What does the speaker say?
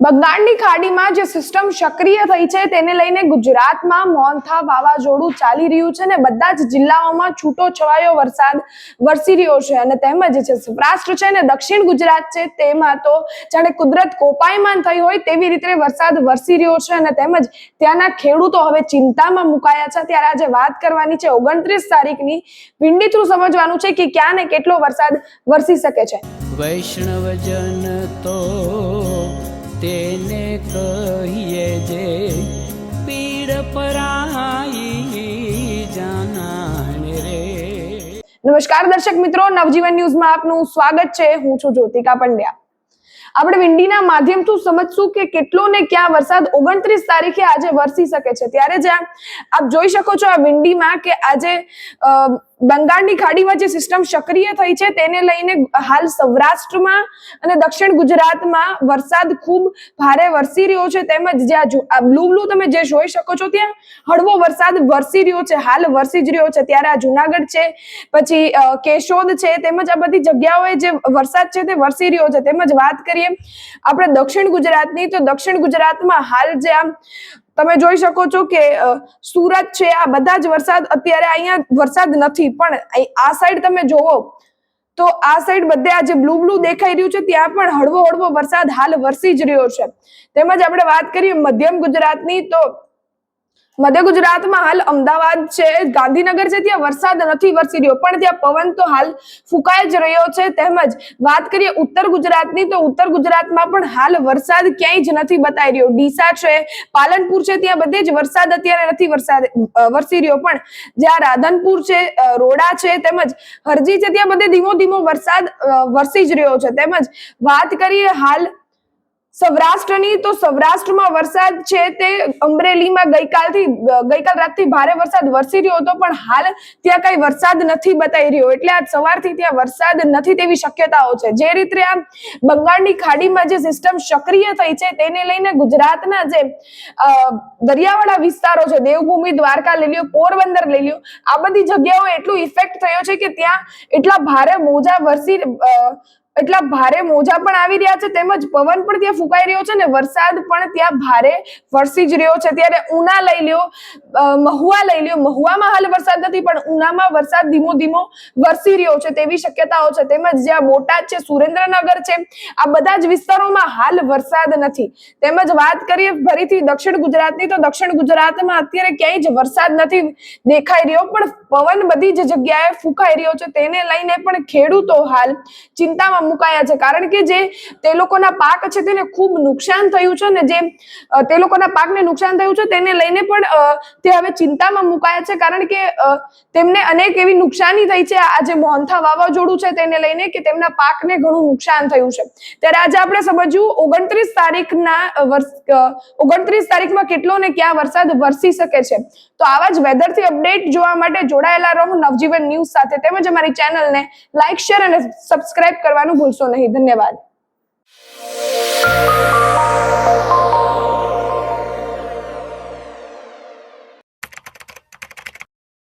બંગાળની ખાડીમાં જે સિસ્ટમ સક્રિય થઈ છે તેને લઈને ગુજરાતમાં મોનથા વાવાઝોડું ચાલી રહ્યું છે ને બધા જ જિલ્લાઓમાં છૂટો છવાયો વરસાદ વરસી રહ્યો છે અને તેમજ જે સૌરાષ્ટ્ર છે ને દક્ષિણ ગુજરાત છે તેમાં તો જાણે કુદરત કોપાયમાન થઈ હોય તેવી રીતે વરસાદ વરસી રહ્યો છે અને તેમજ ત્યાંના ખેડૂતો હવે ચિંતામાં મુકાયા છે. ત્યારે આજે વાત કરવાની છે ઓગણત્રીસ તારીખની. ભીંડી થ્રુ સમજવાનું છે કે ક્યાં ને કેટલો વરસાદ વરસી શકે છે. વૈષ્ણવજન તો તેને કહીએ જે પીડ પરાઈ જાનાને રે. નમસ્કાર દર્શક મિત્રો, નવજીવન ન્યૂઝમાં આપનું સ્વાગત છે. હું છું જ્યોતિકા પંડ્યા. આપણે વિંડીના માધ્યમથી સમજશું કે કેટલો ને ક્યાં વરસાદ ઓગણત્રીસ તારીખે આજે વરસી શકે છે. ત્યારે જ્યાં આપ જોઈ શકો છો આ વિંડીમાં કે આજે બંગાળની ખાડીમાં જે સિસ્ટમ સક્રિય થઈ છે, તેને લઈને હાલ સૌરાષ્ટ્રમાં અને દક્ષિણ ગુજરાતમાં વરસાદ ખૂબ ભારે વરસી રહ્યો છે. તેમજ જ્યાં આ બ્લુ બ્લુ તમે જે જોઈ શકો છો ત્યાં, હળવો વરસાદ વરસી રહ્યો છે, હાલ વરસી જ રહ્યો છે. ત્યારે આ જુનાગઢ છે, પછી કેશોદ છે, તેમજ આ બધી જગ્યાઓએ જે વરસાદ છે તે વરસી રહ્યો છે. તેમજ વાત કરીએ આપણે દક્ષિણ ગુજરાતની, તો દક્ષિણ ગુજરાતમાં હાલ જે આમ તમે જોઈ શકો છો કે સુરત છે, આ બધા જ વરસાદ અત્યારે અહીંયા વરસાદ નથી, પણ આ સાઈડ તમે જોવો, તો આ સાઈડ બધે આ જે બ્લુ બ્લુ દેખાઈ રહ્યું છે, ત્યાં પણ હળવો હળવો વરસાદ હાલ વરસી જ રહ્યો છે. તેમજ આપણે વાત કરીએ મધ્યમ ગુજરાતની, તો મધ્ય ગુજરાતમાં હાલ અમદાવાદ છે, ગાંધીનગર છે, ત્યાં વરસાદ નથી વરસી રહ્યો, પણ ત્યાં પવન તો હાલ ફૂંકાઈ જ રહ્યો છે. તેમજ વાત કરીએ ઉત્તર ગુજરાતની, તો ઉત્તર ગુજરાતમાં પણ હાલ વરસાદ ક્યાંય જ નથી બતાવી રહ્યો. ડીસા છે, પાલનપુર છે, ત્યાં બધે જ વરસાદ અત્યારે નથી વરસાદ વરસી રહ્યો. પણ જ્યાં રાધનપુર છે રોડા છે, તેમજ હરજી છે, ત્યાં બધે ધીમો ધીમો વરસાદ વરસી જ રહ્યો છે. તેમજ વાત કરીએ હાલ સૌરાષ્ટ્રની, તો સૌરાષ્ટ્રમાં વરસાદ છે તે અમરેલીમાં ગઈકાલથી, ગઈકાલ રાતથી ભારે વરસાદ વરસી રહ્યો હતો, પણ હાલ ત્યાં કઈ વરસાદ નથી બતાવી રહ્યો. એટલે આજ સવારથી ત્યાં વરસાદ નથી તેવી શક્યતાઓ છે. જે રીતે આ બંગાળની ખાડીમાં જે સિસ્ટમ સક્રિય થઈ છે, તેને લઈને ગુજરાતના જે દરિયાવાળા વિસ્તારો છે, દેવભૂમિ, દ્વારકા લઈ લ્યો, પોરબંદર લઈ લ્યો, આ બધી જગ્યાઓ એટલું ઇફેક્ટ થયો છે કે ત્યાં એટલા ભારે મોજા વરસી એટલા ભારે મોજા પણ આવી રહ્યા છે. તેમજ પવન પણ ત્યાં ફૂંકાઈ રહ્યો છે ને વરસાદ પણ ત્યાં ભારે વરસી જ રહ્યો છે. ત્યારે ઉના લઈ લ્યો મહુવા લઈ લ્યો. મહુવામાં હાલ વરસાદ નથી, પણ ઉનામાં વરસાદ ધીમો ધીમો વરસી રહ્યો છે તેવી શક્યતાઓ છે. તેમજ જ્યાં બોટાદ છે, સુરેન્દ્રનગર છે, આ બધા જ વિસ્તારોમાં હાલ વરસાદ નથી. તેમજ વાત કરીએ ફરીથી દક્ષિણ ગુજરાતની, તો દક્ષિણ ગુજરાતમાં અત્યારે ક્યાંય જ વરસાદ નથી દેખાઈ રહ્યો, પણ પવન બધી જ જગ્યાએ ફૂંકાઈ રહ્યો છે. તેને લઈને પણ ખેડૂતો હાલ ચિંતામાં મુકાયા છે. કારણ કે જે તે લોકોના પાક છે તેને ખૂબ નુકસાન થયું છે અને જે તે લોકોના પાકને નુકસાન થયું છે તેને લઈને પણ તે હવે ચિંતામાં મુકાયા છે. કારણ કે તેમને અનેક એવી નુકસાની થઈ છે. આ જે મોહનથા વાવાઝોડું છે તેને લઈને કે તેમના પાકને ઘણું નુકસાન થયું છે. ત્યારે આજે આપણે સમજ્યું, ઓગણત્રીસ તારીખના વર્ષ ઓગણત્રીસ તારીખમાં કેટલો ને ક્યાં વરસાદ વરસી શકે છે. તો આવા જ વેધરથી અપડેટ જોવા માટે જોડાયેલા રહો નવજીવન ન્યૂઝ સાથે. તેમજ અમારી ચેનલને લાઇક શેર અને સબસ્ક્રાઇબ કરવાનું ભૂલશો નહીં. ધન્યવાદ.